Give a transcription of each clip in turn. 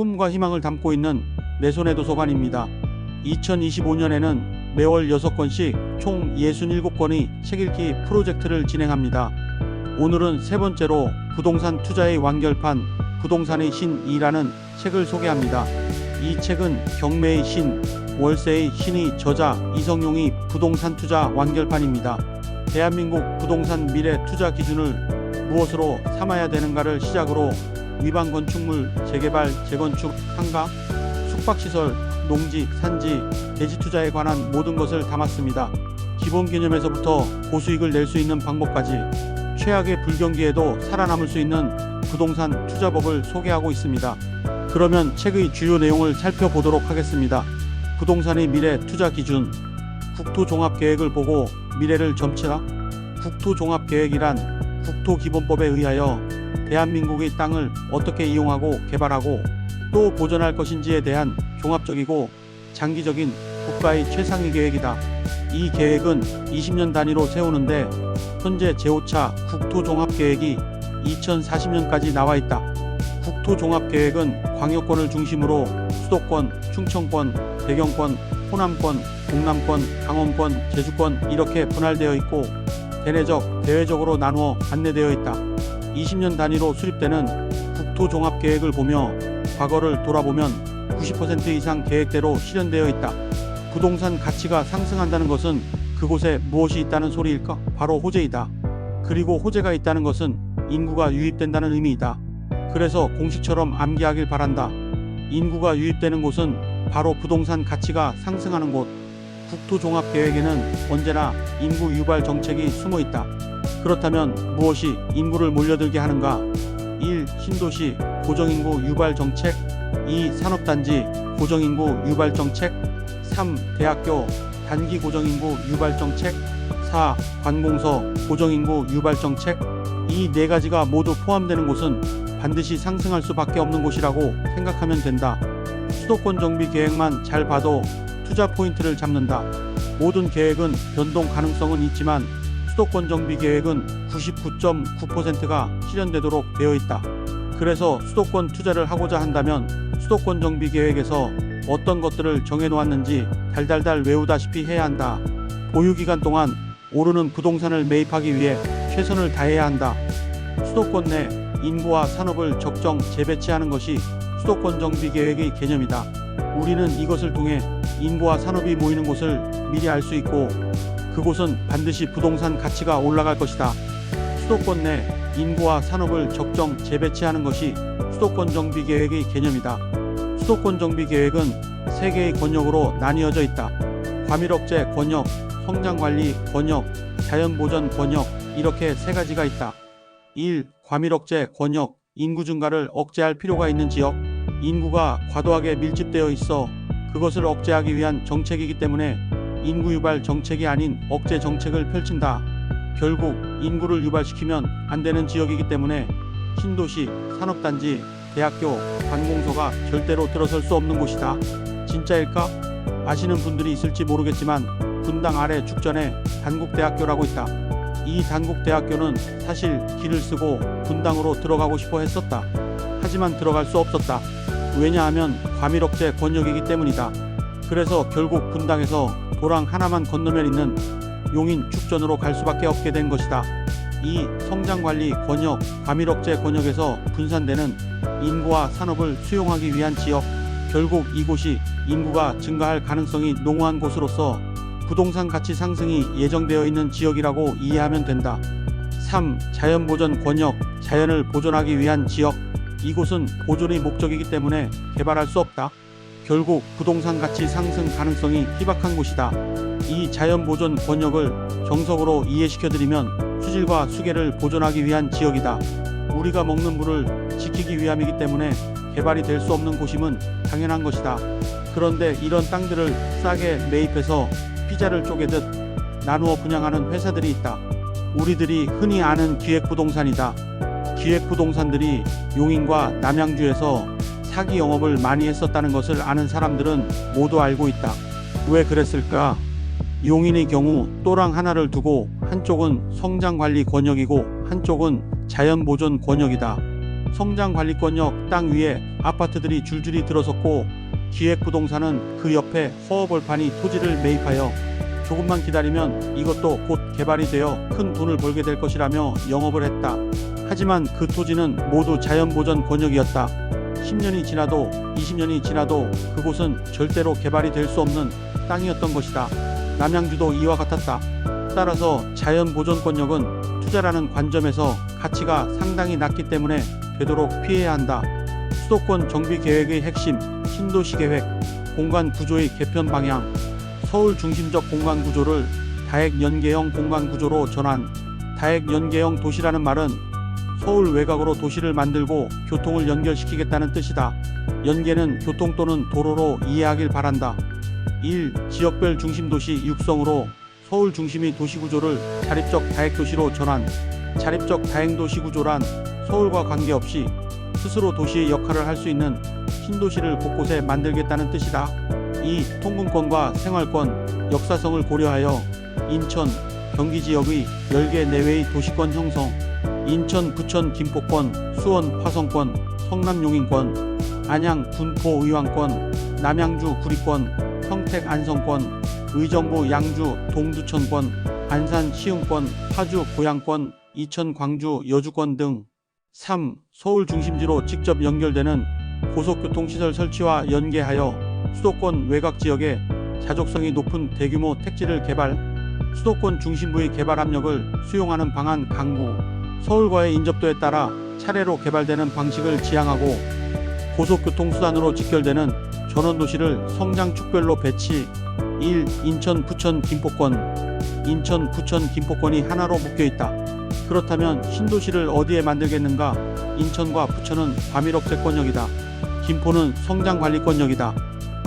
꿈과 희망을 담고 있는 내 손의 도서관입니다. 2025년에는 매월 6건씩 총 67건의 책 읽기 프로젝트를 진행합니다. 오늘은 세 번째로 부동산 투자의 완결판 부동산의 신이라는 책을 소개합니다. 이 책은 경매의 신, 월세의 신의 저자 이성용이 부동산 투자 완결판입니다. 대한민국 부동산 미래 투자 기준을 무엇으로 삼아야 되는가를 시작으로 위반 건축물 재개발, 재건축, 상가, 숙박시설, 농지, 산지, 대지 투자에 관한 모든 것을 담았습니다. 기본 개념에서부터 고수익을 낼 수 있는 방법까지 최악의 불경기에도 살아남을 수 있는 부동산 투자법을 소개하고 있습니다. 그러면 책의 주요 내용을 살펴보도록 하겠습니다. 부동산의 미래 투자 기준, 국토종합계획을 보고 미래를 점치라. 국토종합계획이란 국토기본법에 의하여 대한민국의 땅을 어떻게 이용하고 개발하고 또 보존할 것인지에 대한 종합적이고 장기적인 국가의 최상위 계획이다. 이 계획은 20년 단위로 세우는데 현재 제5차 국토종합계획이 2040년까지 나와 있다. 국토종합계획은 광역권을 중심으로 수도권, 충청권, 대경권, 호남권, 동남권, 강원권, 제주권 이렇게 분할되어 있고 대내적, 대외적으로 나누어 안내되어 있다. 20년 단위로 수립되는 국토종합계획을 보며 과거를 돌아보면 90% 이상 계획대로 실현되어 있다. 부동산 가치가 상승한다는 것은 그곳에 무엇이 있다는 소리일까? 바로 호재이다. 그리고 호재가 있다는 것은 인구가 유입된다는 의미이다. 그래서 공식처럼 암기하길 바란다. 인구가 유입되는 곳은 바로 부동산 가치가 상승하는 곳. 국토종합계획에는 언제나 인구 유발 정책이 숨어 있다. 그렇다면 무엇이 인구를 몰려들게 하는가? 1. 신도시 고정인구 유발 정책 2. 산업단지 고정인구 유발 정책 3. 대학교 단기 고정인구 유발 정책 4. 관공서 고정인구 유발 정책 이 네 가지가 모두 포함되는 곳은 반드시 상승할 수밖에 없는 곳이라고 생각하면 된다. 수도권 정비 계획만 잘 봐도 투자 포인트를 잡는다. 모든 계획은 변동 가능성은 있지만 수도권 정비 계획은 99.9%가 실현되도록 되어 있다. 그래서 수도권 투자를 하고자 한다면 수도권 정비 계획에서 어떤 것들을 정해 놓았는지 달달달 외우다시피 해야 한다. 보유 기간 동안 오르는 부동산을 매입하기 위해 최선을 다해야 한다. 수도권 내 인구와 산업을 적정 재배치하는 것이 수도권 정비 계획의 개념이다. 우리는 이것을 통해 인구와 산업이 모이는 곳을 미리 알 수 있고 그곳은 반드시 부동산 가치가 올라갈 것이다. 수도권 내 인구와 산업을 적정 재배치하는 것이 수도권 정비 계획의 개념이다. 수도권 정비 계획은 세 개의 권역으로 나뉘어져 있다. 과밀 억제 권역, 성장 관리 권역, 자연 보전 권역 이렇게 세 가지가 있다. 1. 과밀 억제 권역 인구 증가를 억제할 필요가 있는 지역 인구가 과도하게 밀집되어 있어 그것을 억제하기 위한 정책이기 때문에 인구 유발 정책이 아닌 억제 정책을 펼친다. 결국 인구를 유발시키면 안 되는 지역이기 때문에 신도시, 산업단지, 대학교, 관공서가 절대로 들어설 수 없는 곳이다. 진짜일까? 아시는 분들이 있을지 모르겠지만 분당 아래 죽전에 단국대학교라고 있다. 이 단국대학교는 사실 길을 쓰고 분당으로 들어가고 싶어 했었다. 하지만 들어갈 수 없었다. 왜냐하면 과밀억제 권역이기 때문이다. 그래서 결국 분당에서 도랑 하나만 건너면 있는 용인 축전으로 갈 수밖에 없게 된 것이다. 이 성장관리 권역, 과밀억제 권역에서 분산되는 인구와 산업을 수용하기 위한 지역, 결국 이곳이 인구가 증가할 가능성이 농후한 곳으로서 부동산 가치 상승이 예정되어 있는 지역이라고 이해하면 된다. 3. 자연보전 권역, 자연을 보존하기 위한 지역, 이곳은 보존의 목적이기 때문에 개발할 수 없다. 결국 부동산 가치 상승 가능성이 희박한 곳이다. 이 자연보존 권역을 정석으로 이해시켜드리면 수질과 수계를 보존하기 위한 지역이다. 우리가 먹는 물을 지키기 위함이기 때문에 개발이 될 수 없는 곳임은 당연한 것이다. 그런데 이런 땅들을 싸게 매입해서 피자를 쪼개듯 나누어 분양하는 회사들이 있다. 우리들이 흔히 아는 기획부동산이다. 기획부동산들이 용인과 남양주에서 사기 영업을 많이 했었다는 것을 아는 사람들은 모두 알고 있다. 왜 그랬을까? 용인의 경우 또랑 하나를 두고 한쪽은 성장관리 권역이고 한쪽은 자연보존 권역이다. 성장관리 권역 땅 위에 아파트들이 줄줄이 들어섰고 기획부동산은 그 옆에 허허벌판이 토지를 매입하여 조금만 기다리면 이것도 곧 개발이 되어 큰 돈을 벌게 될 것이라며 영업을 했다. 하지만 그 토지는 모두 자연보전 권역이었다. 10년이 지나도 20년이 지나도 그곳은 절대로 개발이 될 수 없는 땅이었던 것이다. 남양주도 이와 같았다. 따라서 자연 보존권역은 투자라는 관점에서 가치가 상당히 낮기 때문에 되도록 피해야 한다. 수도권 정비 계획의 핵심, 신도시 계획, 공간 구조의 개편 방향, 서울 중심적 공간 구조를 다액 연계형 공간 구조로 전환. 다액 연계형 도시라는 말은 서울 외곽으로 도시를 만들고 교통을 연결시키겠다는 뜻이다. 연계는 교통 또는 도로로 이해하길 바란다. 1. 지역별 중심 도시 육성으로 서울 중심의 도시 구조를 자립적 다액도시로 전환. 자립적 다행도시 구조란 서울과 관계없이 스스로 도시의 역할을 할 수 있는 신도시를 곳곳에 만들겠다는 뜻이다. 2. 통근권과 생활권, 역사성을 고려하여 인천, 경기 지역의 10개 내외의 도시권 형성, 인천, 부천, 김포권, 수원, 화성권, 성남 용인권, 안양, 군포, 의왕권, 남양주, 구리권, 평택, 안성권, 의정부, 양주, 동두천권, 안산, 시흥권, 파주, 고양권, 이천, 광주, 여주권 등 3. 서울 중심지로 직접 연결되는 고속교통시설 설치와 연계하여 수도권 외곽 지역에 자족성이 높은 대규모 택지를 개발, 수도권 중심부의 개발 압력을 수용하는 방안 강구, 서울과의 인접도에 따라 차례로 개발되는 방식을 지향하고 고속교통수단으로 직결되는 전원도시를 성장축별로 배치 1. 인천, 부천, 김포권 인천, 부천, 김포권이 하나로 묶여있다. 그렇다면 신도시를 어디에 만들겠는가? 인천과 부천은 과밀억제권역이다. 김포는 성장관리권역이다.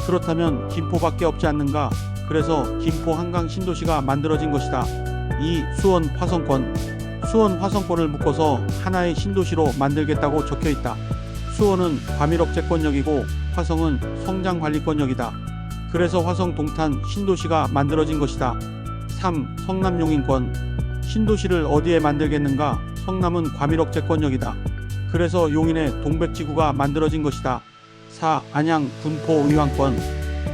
그렇다면 김포밖에 없지 않는가? 그래서 김포 한강 신도시가 만들어진 것이다. 2. 수원 화성권 수원 화성권을 묶어서 하나의 신도시로 만들겠다고 적혀 있다. 수원은 과밀억제권역이고 화성은 성장관리권역이다. 그래서 화성 동탄 신도시가 만들어진 것이다. 3. 성남 용인권 신도시를 어디에 만들겠는가? 성남은 과밀억제권역이다. 그래서 용인의 동백지구가 만들어진 것이다. 4. 안양 군포 의왕권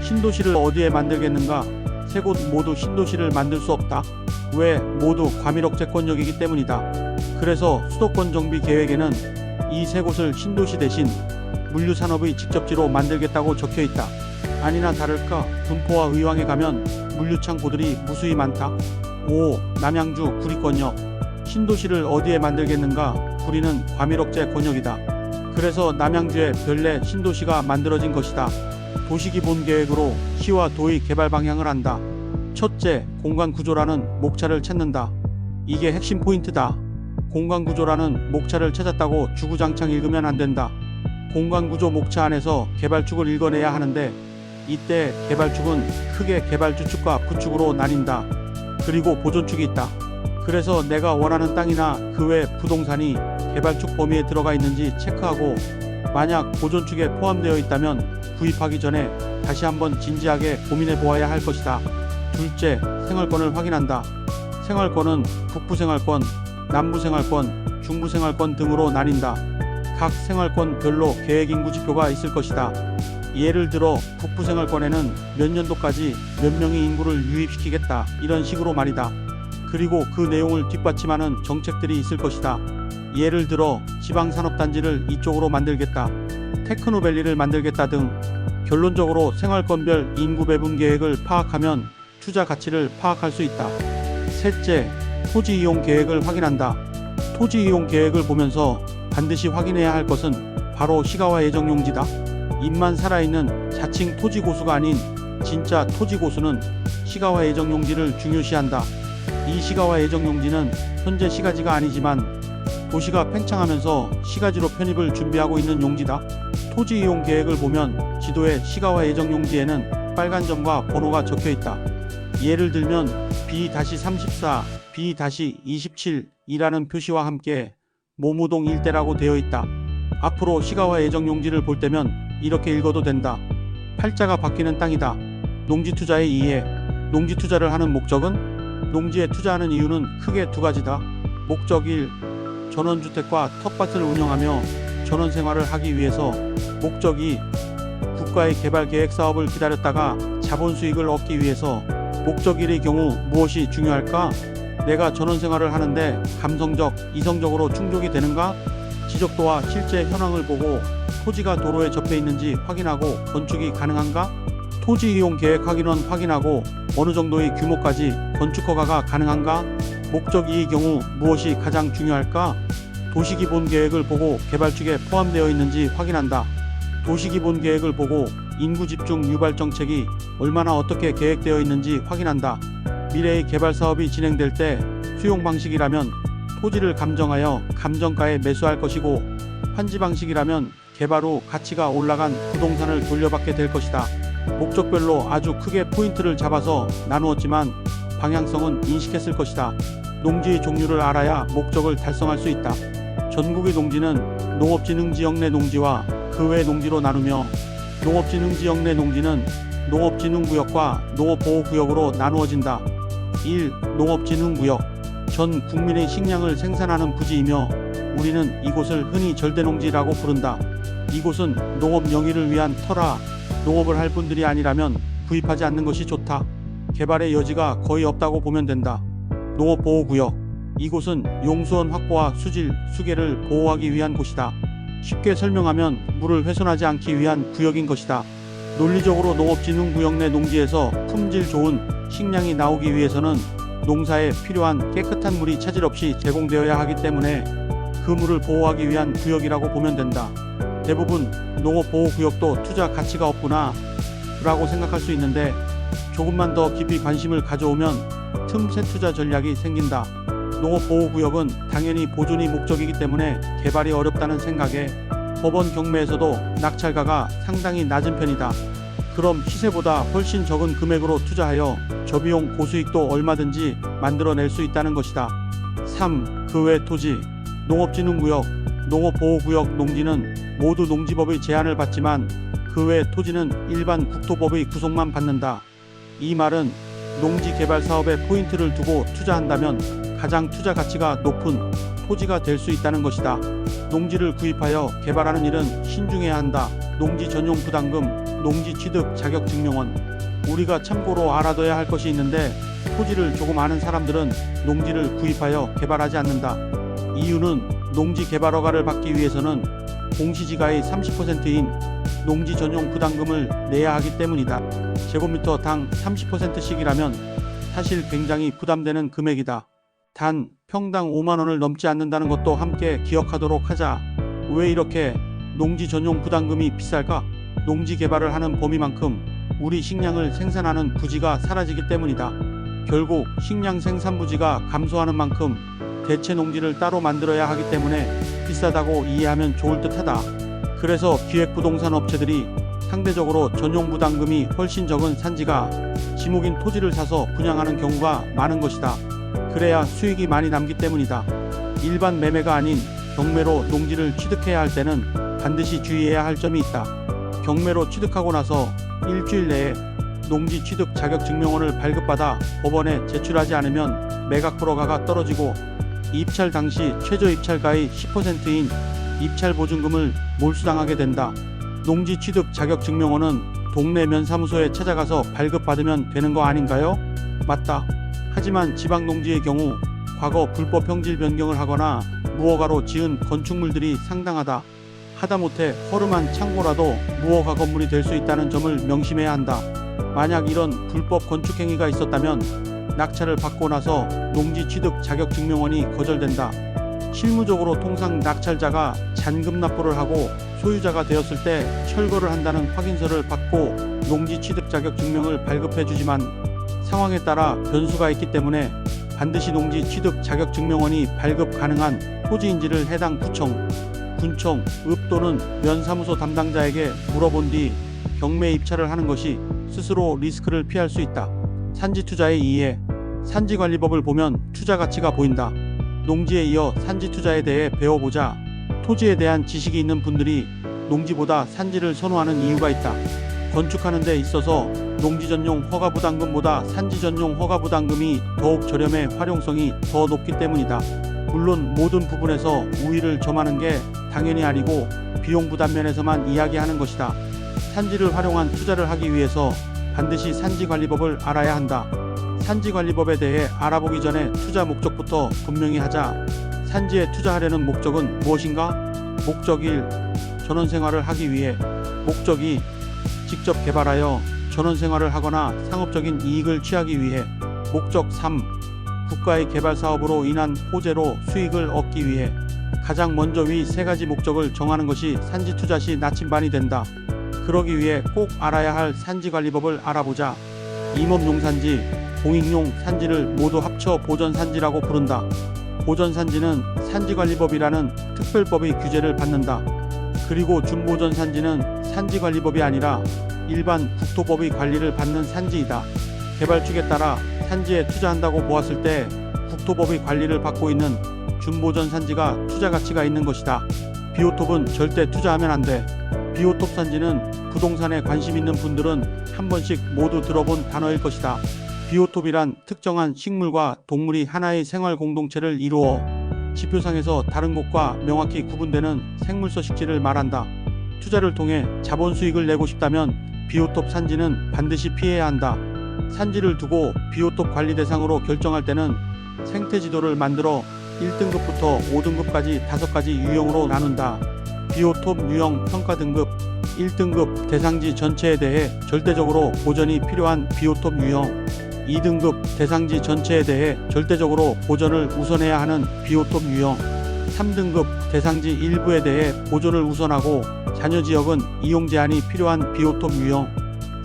신도시를 어디에 만들겠는가? 세 곳 모두 신도시를 만들 수 없다. 왜? 모두 과밀억제권역이기 때문이다. 그래서 수도권 정비 계획에는 이 세 곳을 신도시 대신 물류산업의 직접지로 만들겠다고 적혀 있다. 아니나 다를까 군포와 의왕에 가면 물류창고들이 무수히 많다. 5. 남양주 구리권역 신도시를 어디에 만들겠는가? 구리는 과밀억제 권역이다. 그래서 남양주에 별내 신도시가 만들어진 것이다. 도시기본 계획으로 시와 도의 개발 방향을 한다. 첫째, 공간 구조라는 목차를 찾는다. 이게 핵심 포인트다. 공간 구조라는 목차를 찾았다고 주구장창 읽으면 안 된다. 공간 구조 목차 안에서 개발축을 읽어내야 하는데 이때 개발축은 크게 개발주축과 부축으로 나뉜다. 그리고 보존축이 있다. 그래서 내가 원하는 땅이나 그 외 부동산이 개발축 범위에 들어가 있는지 체크하고 만약 보존축에 포함되어 있다면 구입하기 전에 다시 한번 진지하게 고민해 보아야 할 것이다. 둘째, 생활권을 확인한다. 생활권은 북부생활권, 남부생활권, 중부생활권 등으로 나뉜다. 각 생활권별로 계획인구 지표가 있을 것이다. 예를 들어 북부생활권에는 몇 년도까지 몇 명의 인구를 유입시키겠다 이런 식으로 말이다. 그리고 그 내용을 뒷받침하는 정책들이 있을 것이다. 예를 들어 지방산업단지를 이쪽으로 만들겠다. 테크노밸리를 만들겠다 등 결론적으로 생활권별 인구 배분 계획을 파악하면 투자 가치를 파악할 수 있다. 셋째, 토지 이용 계획을 확인한다. 토지 이용 계획을 보면서 반드시 확인해야 할 것은 바로 시가와 예정 용지다. 입만 살아있는 자칭 토지 고수가 아닌 진짜 토지 고수는 시가와 예정 용지를 중요시한다. 이 시가와 예정 용지는 현재 시가지가 아니지만 도시가 팽창하면서 시가지로 편입을 준비하고 있는 용지다. 토지 이용 계획을 보면 지도의 시가와 예정 용지에는 빨간 점과 번호가 적혀 있다. 예를 들면 B-34, B-27이라는 표시와 함께 모무동 일대라고 되어 있다. 앞으로 시가와 예정 용지를 볼 때면 이렇게 읽어도 된다. 팔자가 바뀌는 땅이다. 농지 투자의 이해. 농지 투자를 하는 목적은 농지에 투자하는 이유는 크게 두 가지다. 목적 1. 전원주택과 텃밭을 운영하며 전원 생활을 하기 위해서 목적 이 국가의 개발 계획 사업을 기다렸다가 자본 수익을 얻기 위해서 목적 1의 경우 무엇이 중요할까? 내가 전원 생활을 하는데 감성적, 이성적으로 충족이 되는가? 지적도와 실제 현황을 보고 토지가 도로에 접해 있는지 확인하고 건축이 가능한가? 토지 이용 계획 확인원 확인하고 어느 정도의 규모까지 건축 허가가 가능한가? 목적 2의 경우 무엇이 가장 중요할까? 도시기본 계획을 보고 개발 축에 포함되어 있는지 확인한다. 도시기본 계획을 보고 인구 집중 유발 정책이 얼마나 어떻게 계획되어 있는지 확인한다. 미래의 개발 사업이 진행될 때 수용 방식이라면 토지를 감정하여 감정가에 매수할 것이고 환지 방식이라면 개발 후 가치가 올라간 부동산을 돌려받게 될 것이다. 목적별로 아주 크게 포인트를 잡아서 나누었지만 방향성은 인식했을 것이다. 농지의 종류를 알아야 목적을 달성할 수 있다. 전국의 농지는 농업진흥지역 내 농지와 그 외 농지로 나누며 농업진흥 지역 내 농지는 농업진흥구역과 농업보호구역으로 나누어진다. 1. 농업진흥구역 전 국민의 식량을 생산하는 부지이며 우리는 이곳을 흔히 절대농지라고 부른다. 이곳은 농업 영위를 위한 터라 농업을 할 분들이 아니라면 구입하지 않는 것이 좋다. 개발의 여지가 거의 없다고 보면 된다. 농업보호구역 이곳은 용수원 확보와 수질, 수계를 보호하기 위한 곳이다. 쉽게 설명하면 물을 훼손하지 않기 위한 구역인 것이다. 논리적으로 농업진흥 구역 내 농지에서 품질 좋은 식량이 나오기 위해서는 농사에 필요한 깨끗한 물이 차질 없이 제공되어야 하기 때문에 그 물을 보호하기 위한 구역이라고 보면 된다. 대부분 농업보호구역도 투자 가치가 없구나 라고 생각할 수 있는데 조금만 더 깊이 관심을 가져오면 틈새 투자 전략이 생긴다. 농업보호구역은 당연히 보존이 목적이기 때문에 개발이 어렵다는 생각에 법원 경매에서도 낙찰가가 상당히 낮은 편이다. 그럼 시세보다 훨씬 적은 금액으로 투자하여 저비용 고수익도 얼마든지 만들어낼 수 있다는 것이다. 3. 그 외 토지 농업진흥구역 농업보호구역 농지는 모두 농지법의 제한을 받지만 그 외 토지는 일반 국토법의 구속만 받는다. 이 말은 농지 개발 사업에 포인트를 두고 투자한다면 가장 투자 가치가 높은 토지가 될 수 있다는 것이다. 농지를 구입하여 개발하는 일은 신중해야 한다. 농지 전용 부담금, 농지 취득 자격 증명원. 우리가 참고로 알아둬야 할 것이 있는데 토지를 조금 아는 사람들은 농지를 구입하여 개발하지 않는다. 이유는 농지 개발 허가를 받기 위해서는 공시지가의 30%인 농지 전용 부담금을 내야 하기 때문이다. 제곱미터 당 30%씩이라면 사실 굉장히 부담되는 금액이다. 단 평당 5만 원을 넘지 않는다는 것도 함께 기억하도록 하자. 왜 이렇게 농지 전용 부담금이 비쌀까? 농지 개발을 하는 범위만큼 우리 식량을 생산하는 부지가 사라지기 때문이다. 결국 식량 생산 부지가 감소하는 만큼 대체 농지를 따로 만들어야 하기 때문에 비싸다고 이해하면 좋을 듯하다. 그래서 기획부동산 업체들이 상대적으로 전용 부담금이 훨씬 적은 산지가 지목인 토지를 사서 분양하는 경우가 많은 것이다. 그래야 수익이 많이 남기 때문이다. 일반 매매가 아닌 경매로 농지를 취득해야 할 때는 반드시 주의해야 할 점이 있다. 경매로 취득하고 나서 일주일 내에 농지 취득 자격 증명원을 발급받아 법원에 제출하지 않으면 매각 불허가가 떨어지고 입찰 당시 최저 입찰가의 10%인 입찰 보증금을 몰수당하게 된다. 농지 취득 자격 증명원은 동네 면사무소에 찾아가서 발급받으면 되는 거 아닌가요? 맞다. 하지만 지방 농지의 경우 과거 불법 평질 변경을 하거나 무허가로 지은 건축물들이 상당하다. 하다못해 허름한 창고라도 무허가 건물이 될 수 있다는 점을 명심해야 한다. 만약 이런 불법 건축 행위가 있었다면 낙찰을 받고 나서 농지 취득 자격 증명원이 거절된다. 실무적으로 통상 낙찰자가 잔금 납부를 하고 소유자가 되었을 때 철거를 한다는 확인서를 받고 농지 취득 자격 증명을 발급해 주지만 상황에 따라 변수가 있기 때문에 반드시 농지 취득 자격 증명원이 발급 가능한 토지인지를 해당 구청, 군청, 읍 또는 면사무소 담당자에게 물어본 뒤 경매 입찰을 하는 것이 스스로 리스크를 피할 수 있다. 산지 투자의 이해 산지 관리법을 보면 투자 가치가 보인다. 농지에 이어 산지 투자에 대해 배워보자. 토지에 대한 지식이 있는 분들이 농지보다 산지를 선호하는 이유가 있다. 건축하는 데 있어서 농지 전용 허가 부담금보다 산지 전용 허가 부담금이 더욱 저렴해 활용성이 더 높기 때문이다. 물론 모든 부분에서 우위를 점하는 게 당연히 아니고 비용 부담 면에서만 이야기하는 것이다. 산지를 활용한 투자를 하기 위해서 반드시 산지관리법을 알아야 한다. 산지관리법에 대해 알아보기 전에 투자 목적부터 분명히 하자. 산지에 투자하려는 목적은 무엇인가? 목적 1. 전원 생활을 하기 위해. 목적 2. 직접 개발하여 전원 생활을 하거나 상업적인 이익을 취하기 위해. 목적 3. 국가의 개발 사업으로 인한 호재로 수익을 얻기 위해. 가장 먼저 위 세 가지 목적을 정하는 것이 산지 투자 시 나침반이 된다. 그러기 위해 꼭 알아야 할 산지 관리법을 알아보자. 임업 용산지, 공익용 산지를 모두 합쳐 보전산지라고 부른다. 보전산지는 산지관리법이라는 특별법의 규제를 받는다. 그리고 준보전산지는 산지관리법이 아니라 일반 국토법의 관리를 받는 산지이다. 개발 축에 따라 산지에 투자한다고 보았을 때 국토법의 관리를 받고 있는 준보전 산지가 투자 가치가 있는 것이다. 비오톱은 절대 투자하면 안 돼. 비오톱 산지는 부동산에 관심 있는 분들은 한 번씩 모두 들어본 단어일 것이다. 비오톱이란 특정한 식물과 동물이 하나의 생활 공동체를 이루어 지표상에서 다른 곳과 명확히 구분되는 생물 서 식지를 말한다. 투자를 통해 자본 수익을 내고 싶다면 비오톱 산지는 반드시 피해야 한다. 산지를 두고 비오톱 관리 대상으로 결정할 때는 생태 지도를 만들어 1등급부터 5등급까지 5가지 유형으로 나눈다. 비오톱 유형 평가 등급 1등급 대상지 전체에 대해 절대적으로 보전이 필요한 비오톱 유형 2등급 대상지 전체에 대해 절대적으로 보전을 우선해야 하는 비오톱 유형 3등급 대상지 일부에 대해 보존을 우선하고 잔여 지역은 이용 제한이 필요한 비오톱 유형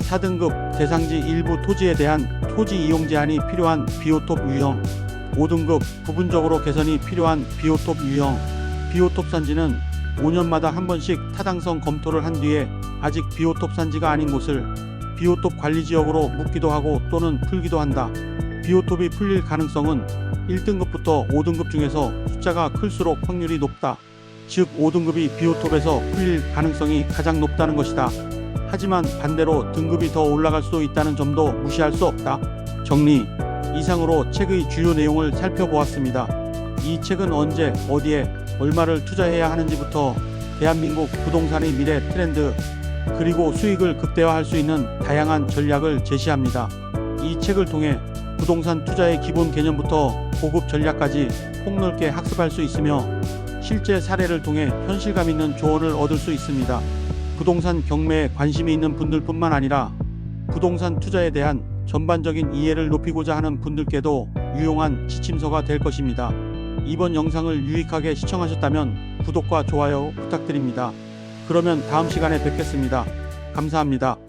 4등급 대상지 일부 토지에 대한 토지 이용 제한이 필요한 비오톱 유형 5등급 부분적으로 개선이 필요한 비오톱 유형 비오톱 산지는 5년마다 한 번씩 타당성 검토를 한 뒤에 아직 비오톱 산지가 아닌 곳을 비오톱 관리 지역으로 묻기도 하고 또는 풀기도 한다. 비오톱이 풀릴 가능성은 1등급부터 5등급 중에서 숫자가 클수록 확률이 높다. 즉 5등급이 비오톱에서 풀릴 가능성이 가장 높다는 것이다. 하지만 반대로 등급이 더 올라갈 수도 있다는 점도 무시할 수 없다. 정리. 이상으로 책의 주요 내용을 살펴보았습니다. 이 책은 언제, 어디에, 얼마를 투자해야 하는지부터 대한민국 부동산의 미래 트렌드, 그리고 수익을 극대화할 수 있는 다양한 전략을 제시합니다. 이 책을 통해 부동산 투자의 기본 개념부터 고급 전략까지 폭넓게 학습할 수 있으며 실제 사례를 통해 현실감 있는 조언을 얻을 수 있습니다. 부동산 경매에 관심이 있는 분들뿐만 아니라 부동산 투자에 대한 전반적인 이해를 높이고자 하는 분들께도 유용한 지침서가 될 것입니다. 이번 영상을 유익하게 시청하셨다면 구독과 좋아요 부탁드립니다. 그러면 다음 시간에 뵙겠습니다. 감사합니다.